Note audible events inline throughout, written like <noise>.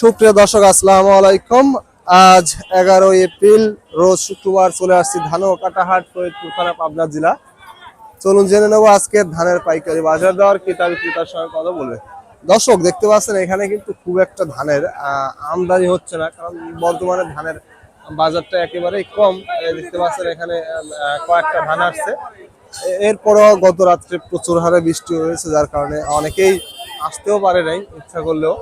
সুপ্রিয় দর্শক, আসসালামু আলাইকুম। আজ এগারো এপ্রিল, রোজ শুক্রবার চলে আসছি ধান ও কাটাহাট ফরিদপুর থানা, পাবনা জেলা। চলুন জেনে নেব আজকের ধানের পাইকারি বাজার দর ক্রেতা বিক্রেতার সঙ্গে কথা বলবে। দর্শক, দেখতে পাচ্ছেন, এখানে কিন্তু খুব একটা ধানের আমদানি হচ্ছে না, কারণ বর্তমানে ধানের বাজারটা একেবারেই কম। দেখতে পাচ্ছেন, এখানে কয়েকটা ধান আসছে। এরপরও গত রাত্রে প্রচুর হারে বৃষ্টি হয়েছে, যার কারণে অনেকেই আসতেও পারে নাই, ইচ্ছা করলেও।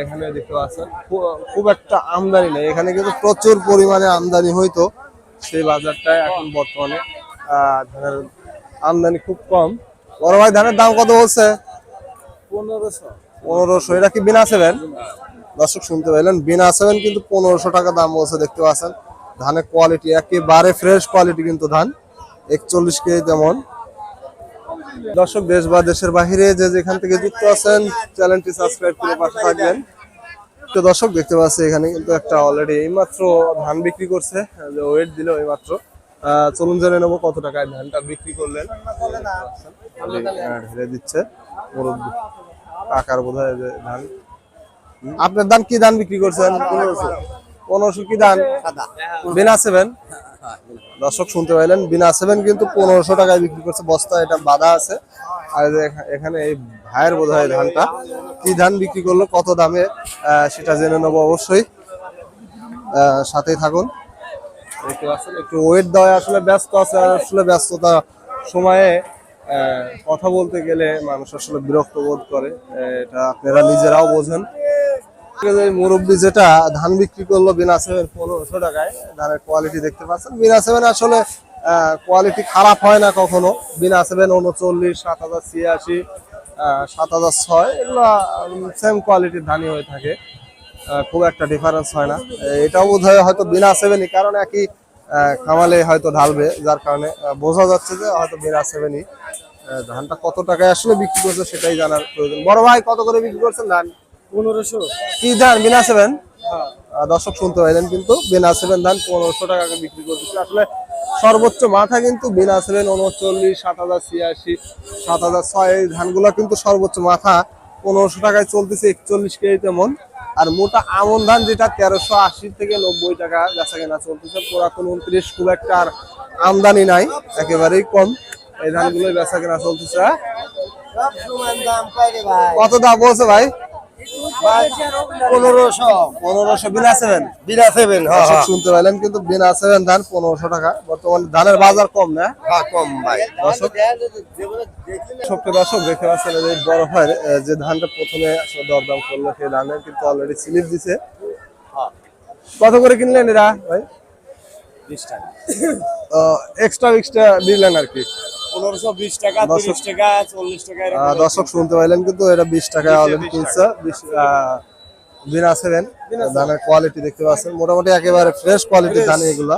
এখানে দেখতে পাচ্ছেন। খুব একটা আমদানি নেই। এখানে কিন্তু প্রচুর পরিমাণে আমদানি হইতো সেই বাজারটায় এখন বর্তমানে। ধানের আমদানি খুব কম। বড় ভাই ধানের দাম কত বলছে? পনেরোশো। পনেরোশো। এটা কি বিনা সেভেন? দর্শক শুনতে পাইলেন বিনা সেভেন কিন্তু পনেরোশো টাকা দাম বলছে দেখতে পাচ্ছেন। ধানের কোয়ালিটি একেবারে ফ্রেশ কোয়ালিটি কিন্তু ধান। একচল্লিশ কেজি তেমন। দর্শক দেশ বা দেশের বাহিরে যে যেখান থেকে যুক্ত আছেন চ্যানেলটি সাবস্ক্রাইব করে পাশে থাকবেন। তো দর্শক দেখতে পাচ্ছি এখানে কিন্তু একটা অলরেডি এইমাত্র ধান বিক্রি করছে যে ওয়েট দিল এইমাত্র। চলুন জেনে নেব কত টাকায় ধানটা বিক্রি করলেন। ঢেলে দিচ্ছে। মুরব্বি কাকার বোধ হয় যে ধান। আপনার ধান কি ধান বিক্রি করছেন? পনেরোশো। কি ধান? বিনা সেভেন? দর্শক শুনতে পাইলেন, বিনা সেভেন কিন্তু পনেরোশো টাকায় বিক্রি করছে বস্তা, এটা বাধা আছে। আর এখানে এই ভাইয়ের বোধ হয় ধানটা, কি ধান বিক্রি করল, কত দামে সেটা জেনে নেব অবশ্যই। সাথেই থাকুন। দেখতে একটু ওয়েট দেওয়া আসলে ব্যস্ত আছে, আসলে ব্যস্ততা সময়ে কথা বলতে গেলে মানুষ আসলে বিরক্ত বোধ করে। এটা আপনারা নিজেরাও বোঝেন। মুরব্বী যেটা, ধান বিক্রি করল বিনা সেভেন পনেরোশো টাকায়। ধানের কোয়ালিটি দেখতে পাচ্ছেন। বিনা সেভেন আসলে কোয়ালিটি খারাপ হয় না কখনো। বিনা সেভেন উনচল্লিশ, সাত হাজার ছিয়াশি সাত হাজার ছয়, এগুলো সেম কোয়ালিটির ধানই হয়ে থাকে। খুব একটা ডিফারেন্স হয় না। এটাও বোধ হয় হয়তো বিনা সেভেনই, কারণ একই খামালে হয়তো ঢালবে, যার কারণে বোঝা যাচ্ছে যে হয়তো বিনা সেভেনই ধানটা কত টাকায় আসলে বিক্রি করছে সেটাই জানার প্রয়োজন। বড় ভাই কত করে বিক্রি করছেন ধান? পনেরোশো। কি ধান? বিনা সেভেন? দর্শক শুনতে পাইলেন কিন্তু বিনা সেভেন ধান পনেরোশো টাকাকে বিক্রি করতেছে। আসলে সর্বোচ্চ মাথা কিন্তু বিনা সেভেন উনচল্লিশ সাত হাজার ছিয়াশি সাত হাজার ছয় এই ধানগুলো কিন্তু সর্বোচ্চ মাথা পনেরোশো টাকায় চলতেছে একচল্লিশ কেজি তেমন। আর মোটা আমন ধান যেটা তেরোশো আশি থেকে নব্বই টাকা বেচা কেনা চলতেছে। পুরাতন উনত্রিশ খুব একটা আর আমদানি নাই একেবারেই কম। এই ধানগুলোই বেচা কেনা চলতেছে। হ্যাঁ? সব সমান দাম পাইরে ভাই? কত দাম বলছে ভাই? পনেরোশো। পনেরোশো বিনা সেভেন বিনা সেভেন শুনতে পাইলেন কিন্তু বিনা সেভেন ধান পনেরোশো টাকা। বর্তমানে ধানের বাজার কম না? হ্যাঁ কম ভাই। দর্শক সবকে দর্শক দেখতে পাচ্ছেন যে বড় ভাইয়ের যে ধানটা প্রথমে দরদাম করল সেই ধানের কিন্তু অলরেডি স্লিপ দিছে। কত করে কিনলেন এরা ভাই? এক্সট্রা এক্সট্রা <coughs> দিলেন আর কি। পনেরোশো বিশ টাকা দর্শক- তিরিশ টাকা চল্লিশ টাকা আহ, দর্শক শুনতে পাইলেন কিন্তু এটা বিশ টাকা অলরেডি কিনছে বিশ বিনা সেভেন ধানের কোয়ালিটি দেখতে পাচ্ছেন। মোটামুটি একেবারে ফ্রেশ কোয়ালিটির ধান এগুলা।